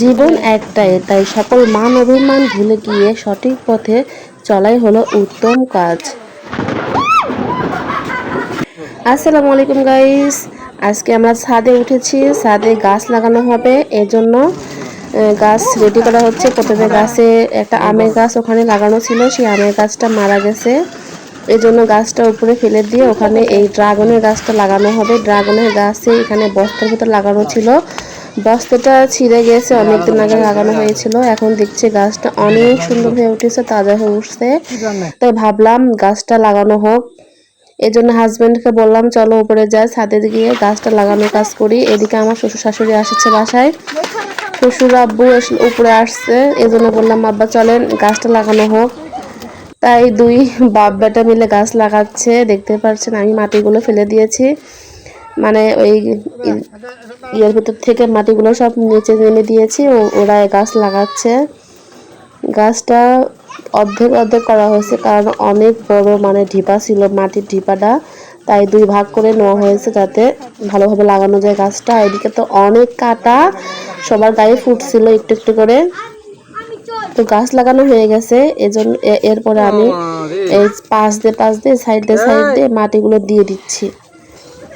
জীবন একটাই, তাই সকল মান অভিমান ভুলে গিয়ে সঠিক পথে চলাই হলো উত্তম কাজ। আসসালামু আলাইকুম গাইস আজকে আমরা ছাদে উঠেছি, ছাদে গাছ লাগানো হবে, এজন্য গাছ রেডি করা হচ্ছে। প্রথমে গাছে একটা আমের গাছ ওখানে লাগানো ছিল, সেই আমের গাছটা মারা গেছে। এই জন্য গাছটা উপরে ফেলে দিয়ে ওখানে এই ড্রাগনের গাছটা লাগানো হবে। ড্রাগনের গাছে এখানে বস্তার ভিতর লাগানো ছিল। বস্তাটা ছিঁড়ে গেছে অনেকদিন আগে লাগানো হয়েছিল। এখন দেখছি গাছটা অনেক সুন্দর হয়ে উঠেছে, তাজা হয়ে উঠছে। তাই ভাবলাম গাছটা লাগানো হোক। এই জন্য হাজব্যান্ডকে বললাম, চলো উপরে যাই ছাদে গিয়ে গাছটা লাগানোর কাজ করি। এদিকে আমার শ্বশুর শাশুড়ি আসছে বাসায়। শ্বশুর আব্বু উপরে আসছে এই জন্য বললাম, আব্বা, চলেন, গাছটা লাগানো হোক। তাই দুই বাপ বেটা মিলে গাছ লাগাচ্ছে, দেখতে পাচ্ছেন আমি মাটিগুলো ফেলে দিয়েছি। মানে ওই ইয়ের ভিতর থেকে মাটিগুলো সব নিচে নেমে দিয়েছি ওরা গাছ লাগাচ্ছে। গাছটা অর্ধেক অর্ধেক করা হয়েছে কারণ অনেক বড় মানে ঢিপা ছিল মাটির ঢিপাটা তাই দুই ভাগ করে নেওয়া হয়েছে যাতে ভালোভাবে লাগানো যায় গাছটা। এদিকে তো অনেক কাটা সবার গায়ে ফুটছিল একটু একটু করে। তো গাছ লাগানো হয়ে গেছে এজন্য এরপরে আমি এই পাশ দিয়ে পাশ দিয়ে সাইড দিয়ে সাইড দিয়ে মাটিগুলো দিয়ে দিচ্ছি।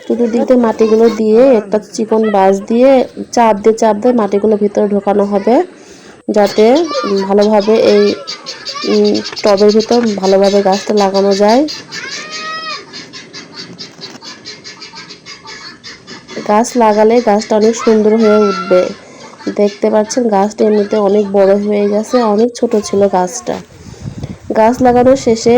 চতুর্দিক দিয়ে মাটিগুলো দিয়ে একটা চিকন বাঁশ দিয়ে চাপ দিয়ে চাপ দিয়ে মাটিগুলো ভিতরে ঢোকানো হবে, যাতে ভালোভাবে এই টবের ভিতর ভালোভাবে গাছটা লাগানো যায়। গাছ লাগালে গাছটা অনেক সুন্দর হয়ে উঠবে। দেখতে পাচ্ছেন গাছটা এমনিতে অনেক বড় হয়ে গেছে, অনেক ছোট ছিল গাছটা। গাছ লাগানো শেষে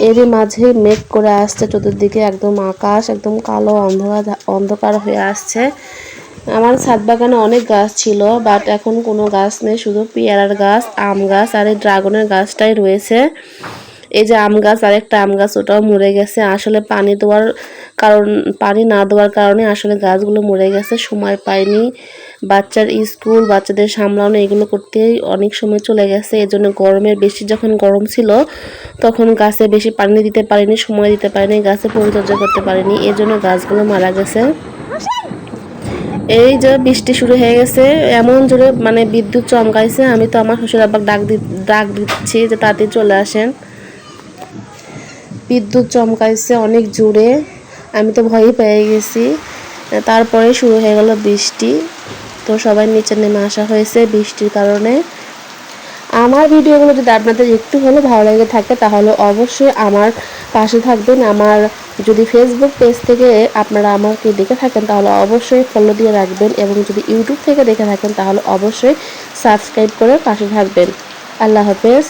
এরই মাঝে মেঘ করে আসছে। চতুর্দিকে একদম আকাশ, একদম কালো অন্ধকার অন্ধকার হয়ে আসছে। আমার ছাদ বাগানে অনেক গাছ ছিল বাট এখন কোনো গাছ নেই, শুধু পেয়ারার গাছ, আম গাছ আর এই ড্রাগনের গাছটাই রয়েছে। এই যে আম গাছ আর একটা আম গাছ, ওটাও মরে গেছে। আসলে পানি দেওয়ার কারণ, পানি না দেওয়ার কারণে আসলে গাছগুলো মরে গেছে। সময় পাইনি বাচ্চার স্কুল, বাচ্চাদের সামলানো, এগুলো করতেই অনেক সময় চলে গেছে। এজন্য গরমের বেশি যখন গরম ছিল, তখন গাছে বেশি পানি দিতে পারিনি, সময় দিতে পারিনি, গাছে পরিচর্যা করতে পারিনি। এজন্য গাছগুলো মারা গেছে। এই যে বৃষ্টি শুরু হয়ে গেছে। এমন জোরে মানে বিদ্যুৎ চমকাইছে। আমি তো আমার শ্বশুর আবার ডাক ডাক দিচ্ছি যে তাড়াতাড়ি চলে আসেন। বিদ্যুৎ চমকাইছে অনেক জোরে। আমি তো ভয়ই পেয়ে গেছি। তারপরে শুরু হয়ে গেল বৃষ্টি। তো সবাই নিচে নেমে আসা হয়েছে বৃষ্টির কারণে। আমার ভিডিওগুলো যদি আপনাদের একটু হলেও ভালো লেগে থাকে, তাহলে অবশ্যই আমার পাশে থাকবেন। আমার যদি ফেসবুক পেজ থেকে আপনারা আমাকে দেখে থাকেন, তাহলে অবশ্যই ফলো দিয়ে রাখবেন এবং যদি ইউটিউব থেকে দেখে থাকেন, তাহলে অবশ্যই সাবস্ক্রাইব করে পাশে থাকবেন। আল্লাহ হাফেজ।